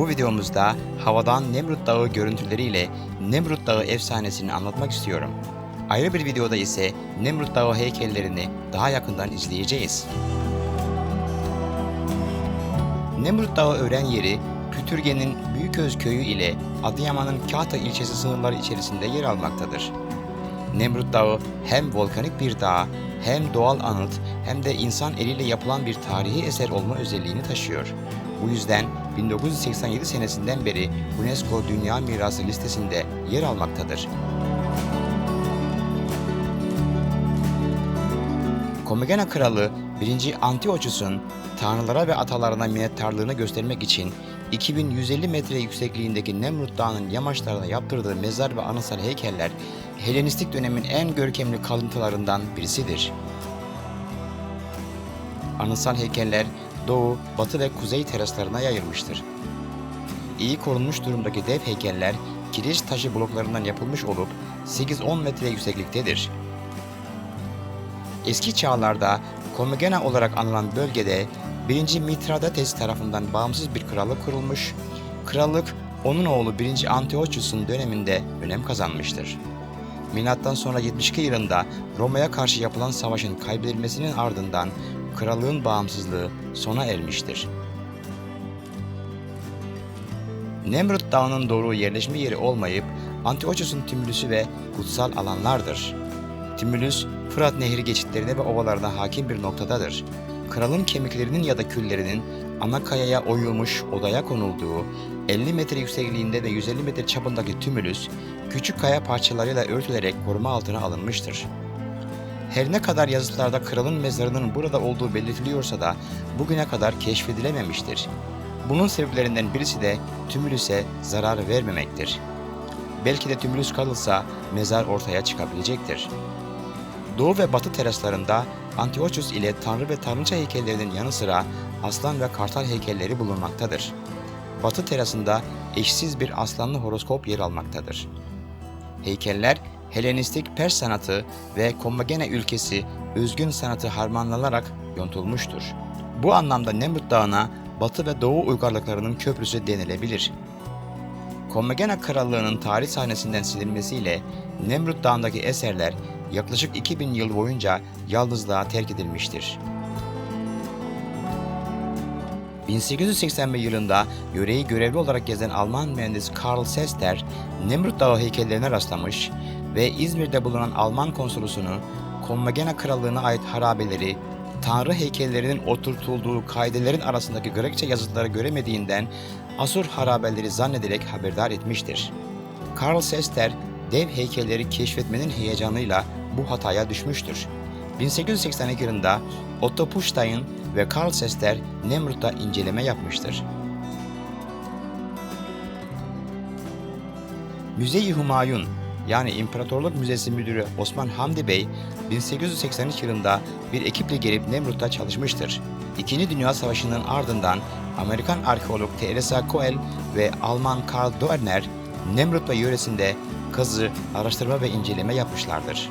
Bu videomuzda havadan Nemrut Dağı görüntüleriyle Nemrut Dağı efsanesini anlatmak istiyorum. Ayrı bir videoda ise Nemrut Dağı heykellerini daha yakından izleyeceğiz. Nemrut Dağı öğren yeri Pütürge'nin Büyüköz köyü ile Adıyaman'ın Kahta ilçesi sınırları içerisinde yer almaktadır. Nemrut Dağı hem volkanik bir dağ, hem doğal anıt, hem de insan eliyle yapılan bir tarihi eser olma özelliğini taşıyor. Bu yüzden 1987 senesinden beri UNESCO Dünya Mirası listesinde yer almaktadır. Komagena Kralı 1. Antiochus'un tanrılara ve atalarına minnettarlığını göstermek için 2150 metre yüksekliğindeki Nemrut Dağı'nın yamaçlarına yaptırdığı mezar ve anıtsal heykeller Helenistik dönemin en görkemli kalıntılarından birisidir. Anıtsal heykeller doğu, batı ve kuzey teraslarına yayılmıştır. İyi korunmuş durumdaki dev heykeller kireç taşı bloklarından yapılmış olup 8-10 metre yüksekliktedir. Eski çağlarda Komagena olarak anılan bölgede 1. Mitradates tarafından bağımsız bir krallık kurulmuş, krallık onun oğlu 1. Antiochus'un döneminde önem kazanmıştır. Milattan sonra 72 yılında Roma'ya karşı yapılan savaşın kaybedilmesinin ardından krallığın bağımsızlığı sona ermiştir. Nemrut Dağı'nın doğru yerleşme yeri olmayıp Antiochus'un tümülüsü ve kutsal alanlardır. Tümülüs, Fırat Nehri geçitlerine ve ovalarına hakim bir noktadadır. Kralın kemiklerinin ya da küllerinin ana kayaya oyulmuş odaya konulduğu 50 metre yüksekliğinde ve 150 metre çapındaki tümülüs, küçük kaya parçalarıyla örtülerek koruma altına alınmıştır. Her ne kadar yazıtlarda kralın mezarının burada olduğu belirtiliyorsa da bugüne kadar keşfedilememiştir. Bunun sebeplerinden birisi de tümülüse zarar vermemektir. Belki de tümülüs kalırsa mezar ortaya çıkabilecektir. Doğu ve batı teraslarında Antiochus ile tanrı ve tanrıça heykellerinin yanı sıra aslan ve kartal heykelleri bulunmaktadır. Batı terasında eşsiz bir aslanlı horoskop yer almaktadır. Heykeller Helenistik Pers sanatı ve Kommagene ülkesi özgün sanatı harmanlanarak yontulmuştur. Bu anlamda Nemrut Dağı'na Batı ve Doğu uygarlıklarının köprüsü denilebilir. Kommagena Krallığı'nın tarih sahnesinden silinmesiyle Nemrut Dağı'ndaki eserler yaklaşık 2000 yıl boyunca yalnızlığa terk edilmiştir. 1881 yılında yöreyi görevli olarak gezen Alman mühendis Karl Sester, Nemrut Dağı heykellerine rastlamış ve İzmir'de bulunan Alman konsolosunu Kommagena Krallığı'na ait harabeleri, tanrı heykellerinin oturtulduğu kaidelerin arasındaki Grekçe yazıtları göremediğinden Asur harabeleri zannederek haberdar etmiştir. Karl Sester, dev heykelleri keşfetmenin heyecanıyla bu hataya düşmüştür. 1882 yılında Otto Puchstein ve Karl Sester Nemrut'ta inceleme yapmıştır. Müze-i Humayun yani İmparatorluk Müzesi Müdürü Osman Hamdi Bey 1883 yılında bir ekiple gelip Nemrut'ta çalışmıştır. İkinci Dünya Savaşı'nın ardından Amerikan arkeolog Teresa Koel ve Alman Karl Doerner Nemrut ve yöresinde kazı, araştırma ve inceleme yapmışlardır.